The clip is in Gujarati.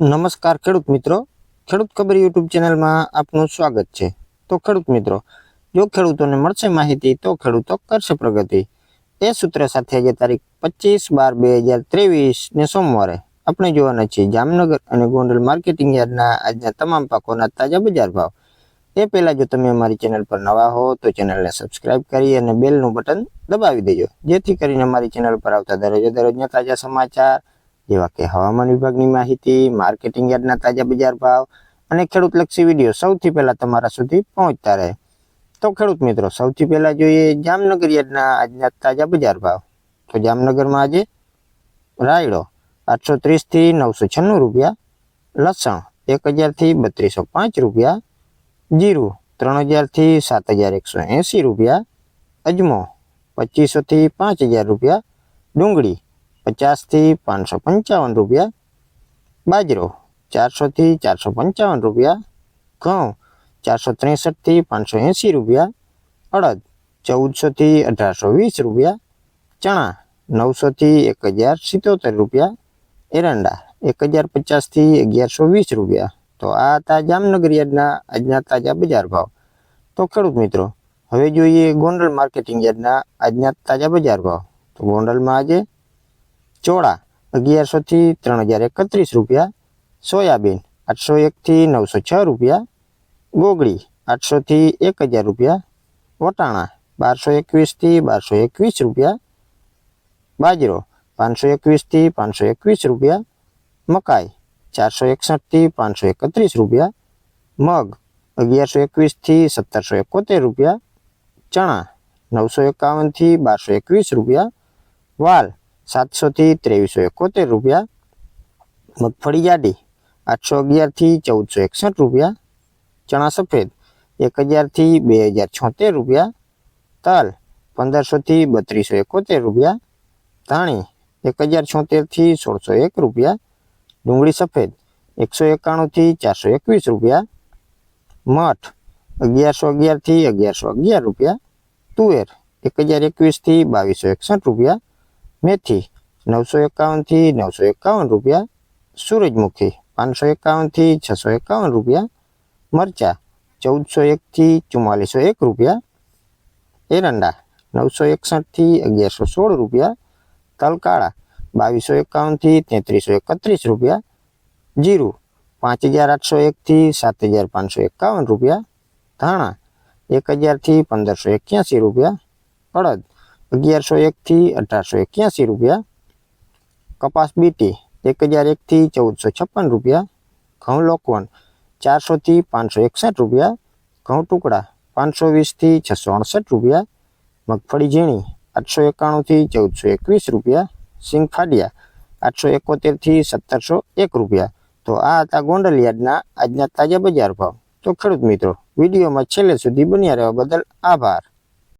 નમસ્કાર ખેડૂત મિત્રો. ખેડૂત ખબર યુટ્યુબ ચેનલમાં આપનું સ્વાગત છે. તો ખેડૂત મિત્રો, જો ખેડૂતોને મળશે માહિતી, તો ખેડૂતો કરશે પ્રગતિ. એ સૂત્ર સાથે આજે તારીખ પચીસ બાર બે હજાર ત્રેવીસ ને સોમવારે આપણે જોવાના છીએ જામનગર અને ગોંડલ માર્કેટિંગ યાર્ડના આજના તમામ પાકોના તાજા બજાર ભાવ. એ પહેલાં જો તમે અમારી ચેનલ પર નવા હો, તો ચેનલને સબસ્ક્રાઇબ કરી અને બેલનું બટન દબાવી દેજો. જેથી કરીને અમારી ચેનલ પર આવતા દરરોજ દરરોજના તાજા સમાચાર જેવા કે હવામાન વિભાગની માહિતી, માર્કેટિંગ યાર્ડના તાજા બજાર ભાવ અને ખેડૂત લક્ષી વીડિયો સૌથી પહેલા તમારા સુધી પહોંચતા રહે. તો ખેડૂત મિત્રો, સૌથી પહેલા જોઈએ જામનગર યાર્ડના આજના તાજા બજાર ભાવ. તો જામનગરમાં આજે રાયડો આઠસો ત્રીસથી નવસો છન્નું રૂપિયા, લસણ એક હજારથી બત્રીસો પાંચ રૂપિયા, જીરું ત્રણ હજારથી સાત હજાર એકસો એંસી રૂપિયા, અજમો પચીસોથી પાંચ હજાર રૂપિયા, ડુંગળી પચાસથી પાંચસો પંચાવન રૂપિયા. બાજરો ચારસોથી ચારસો પંચાવન રૂપિયા. ઘઉં ચારસો ત્રેસઠથી પાંચસો એંસી રૂપિયા. અડદ ચૌદસોથી અઢારસો વીસ રૂપિયા. ચણા નવસોથી એક હજાર સિત્તોતેર રૂપિયા. એરંડા એક હજાર પચાસથી અગિયારસો વીસ રૂપિયા. તો આ હતા જામનગર યાર્ડના આજના તાજા બજાર ભાવ. તો ખેડૂત મિત્રો, હવે જોઈએ ગોંડલ માર્કેટિંગ યાર્ડના આજના તાજા બજાર ભાવ. તો ગોંડલમાં આજે ચોળા અગિયારસોથી ત્રણ હજાર એકત્રીસ રૂપિયા સોયાબીન આઠસો એકથી નવસો છ રૂપિયા ગોગડી આઠસોથી એક હજાર રૂપિયા વટાણા બારસો એકવીસથી બારસો એકવીસ રૂપિયા બાજરો પાંચસો એકવીસથી પાંચસો એકવીસ રૂપિયા મકાઈ ચારસો એકસઠથી પાંચસો એકત્રીસ રૂપિયા મગ અગિયારસો એકવીસથી સત્તરસો એકોતેર રૂપિયા ચણા નવસો એકાવનથી બારસો એકવીસ રૂપિયા વાલ સાતસોથી ત્રેવીસો એકોતેર રૂપિયા મગફળી જાડી આઠસો અગિયારથી ચૌદસો એકસઠ રૂપિયા ચણા સફેદ એક હજારથી બે હજાર છોતેર રૂપિયા તલ પંદરસોથી બત્રીસો એકોતેર રૂપિયા ધાણી એક હજાર છોતેરથી સોળસો એક રૂપિયા ડુંગળી સફેદ એકસો એકાણુંથી ચારસો એકવીસ રૂપિયા મઠ અગિયારસો અગિયારથી અગિયારસો અગિયાર રૂપિયા તુવેર એક હજાર એકવીસથી બાવીસો એકસઠ રૂપિયા મેથી નવસો એકાવનથી નવસો એકાવન રૂપિયા સૂરજમુખી પાંચસો એકાવનથી છસો એકાવન રૂપિયા મરચા ચૌદસો એકથી ચુમ્માલીસો એક રૂપિયા એરંડા નવસો એકસઠથી અગિયારસો સોળ રૂપિયા તલકાળા બાવીસો એકાવનથી તેત્રીસો એકત્રીસ રૂપિયા જીરું પાંચ હજાર આઠસો એકથી સાત હજાર પાંચસો એકાવન રૂપિયા ધાણા એક હજારથી પંદરસો એક્યાસી રૂપિયા અડદ અગિયારસો એકથી અઢારસો એક્યાસી રૂપિયા. કપાસ બીટી એક હજાર એકથી ચૌદસો છપ્પન રૂપિયા. ઘઉં લોકવન ચારસોથી પાંચસો એકસઠ રૂપિયા. ઘઉં ટુકડા પાંચસો વીસથી છસો અડસઠ રૂપિયા. મગફળી ઝીણી આઠસો એકાણુંથી ચૌદસો એકવીસ રૂપિયા. સિંગ ફાડિયા આઠસો એકોતેરથી સત્તરસો એક રૂપિયા. તો આ હતા ગોંડલ આજના તાજા બજાર ભાવ. તો ખેડૂત મિત્રો, વિડીયોમાં છેલ્લે સુધી બન્યા રહેવા બદલ આભાર.